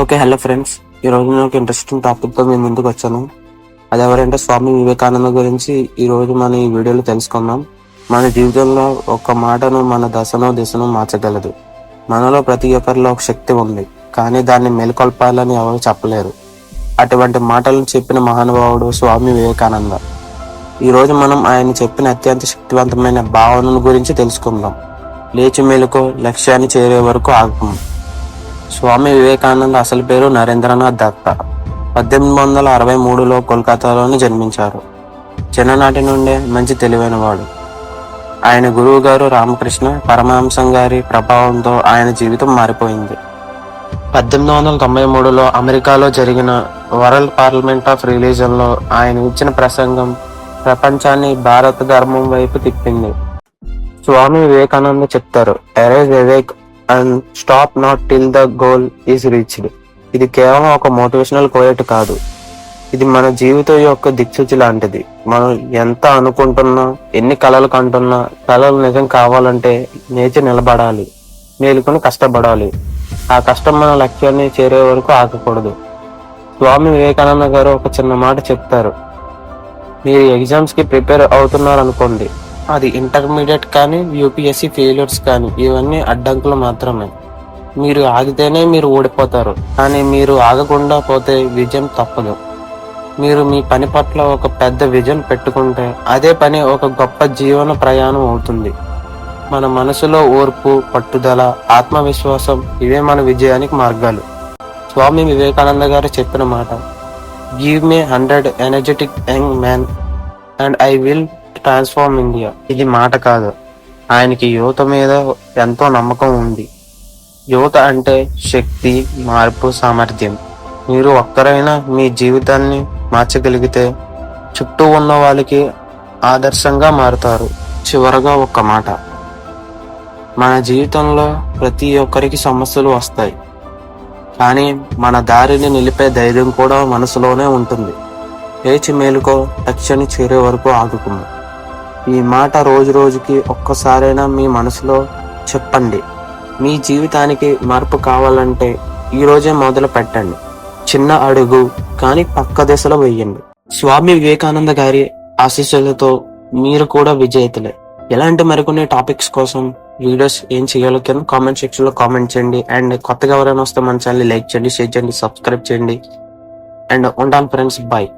Okay hello friends ఈ రోజు నేను ఒక ఇంట్రెస్టింగ్ టాపిక్తో మీ ముందుకు వచ్చాను. అది ఎవరంటే స్వామి వివేకానంద గురించి ఈ రోజు మన ఈ వీడియోలో తెలుసుకుందాం. మన జీవితంలో ఒక మాటను మన దశను దిశను మార్చగలదు. మనలో ప్రతి ఒక్కరిలో ఒక శక్తి ఉంది కానీ దాన్ని మేల్కొల్పాలని ఎవరు చెప్పలేరు. అటువంటి మాటలను చెప్పిన మహానుభావుడు స్వామి వివేకానంద. ఈరోజు మనం ఆయన చెప్పిన అత్యంత శక్తివంతమైన భావనను గురించి తెలుసుకుందాం. లేచి మేలుకో లక్ష్యాన్ని చేరే వరకు ఆగకం స్వామి వివేకానంద అసలు పేరు నరేంద్రనాథ్ దత్త. పద్దెనిమిది వందల అరవై మూడులో కోల్కతాలోని జన్మించారు. చిన్ననాటి నుండే మంచి తెలివైనవాడు. ఆయన గురువు గారు రామకృష్ణ పరమహంసం గారి ప్రభావంతో ఆయన జీవితం మారిపోయింది. పద్దెనిమిది వందల తొంభై మూడులో అమెరికాలో జరిగిన వరల్డ్ పార్లమెంట్ ఆఫ్ రిలీజన్లో ఆయన ఇచ్చిన ప్రసంగం ప్రపంచాన్ని భారత ధర్మం వైపు తిప్పింది. స్వామి వివేకానంద చెప్తారు arise awake and stop not till the goal is reached ఇది కేవలం ఒక మోటివేషనల్ కోయట్ కాదు. ఇది మన జీవితం యొక్క దిక్సూచి లాంటిది. మనం ఎంత అనుకుంటున్నా ఎన్ని కళలు కంటున్నా కళలు నిజం కావాలంటే నేచి నిలబడాలి. మేలుకొని కష్టపడాలి. ఆ కష్టం మన లక్ష్యాన్ని చేరే వరకు ఆగకూడదు. స్వామి వివేకానంద గారు ఒక చిన్న మాట చెప్తారు. మీరు ఎగ్జామ్స్కి ప్రిపేర్ అవుతున్నారు అనుకోండి అది ఇంటర్మీడియట్ కానీ యూపీఎస్సీ ఫెయిల్యూర్స్ కానీ ఇవన్నీ అడ్డంకులు మాత్రమే. మీరు ఆగితేనే మీరు ఓడిపోతారు. కానీ మీరు ఆగకుండా పోతే విజయం తప్పదు. మీరు మీ పని పట్ల ఒక పెద్ద విజన్ పెట్టుకుంటే అదే పని ఒక గొప్ప జీవన ప్రయాణం అవుతుంది. మన మనసులో ఓర్పు పట్టుదల ఆత్మవిశ్వాసం ఇవే మన విజయానికి మార్గాలు. స్వామి వివేకానంద గారు చెప్పిన మాట give me hundred energetic young man and I will transform India ఇది మాట కాదు. ఆయనకి యువత మీద ఎంతో నమ్మకం ఉంది. యువత అంటే శక్తి మార్పు సామర్థ్యం. మీరు ఒక్కరైనా మీ జీవితాన్ని మార్చగలిగితే చుట్టూ ఉన్న వాళ్ళకి ఆదర్శంగా మారుతారు. చివరగా ఒక్క మాట. మన జీవితంలో ప్రతి ఒక్కరికి సమస్యలు వస్తాయి. కానీ మన దారిని నిలిపే ధైర్యం కూడా మనసులోనే ఉంటుంది. లేచి మేలుకో లక్ష్యాన్ని చేరే వరకు ఆగుకుందాం. ఈ మాట రోజు రోజుకి ఒక్కసారైనా మీ మనసులో చెప్పండి. మీ జీవితానికి మార్పు కావాలంటే ఈరోజే మొదలు పెట్టండి. చిన్న అడుగు కానీ పక్క దిశలో వెయ్యండి స్వామి వివేకానంద గారి ఆశీస్సులతో మీరు కూడా విజేతలే. ఎలాంటి మరికొన్ని టాపిక్స్ కోసం వీడియోస్ ఏం చేయాలో కింద కామెంట్ సెక్షన్లో కామెంట్ చేయండి. అండ్ కొత్తగా ఎవరైనా వస్తే మన ఛానల్ లైక్ చేయండి షేర్ చేయండి సబ్స్క్రైబ్ చేయండి. అండ్ ఉంటాను ఫ్రెండ్స్ బాయ్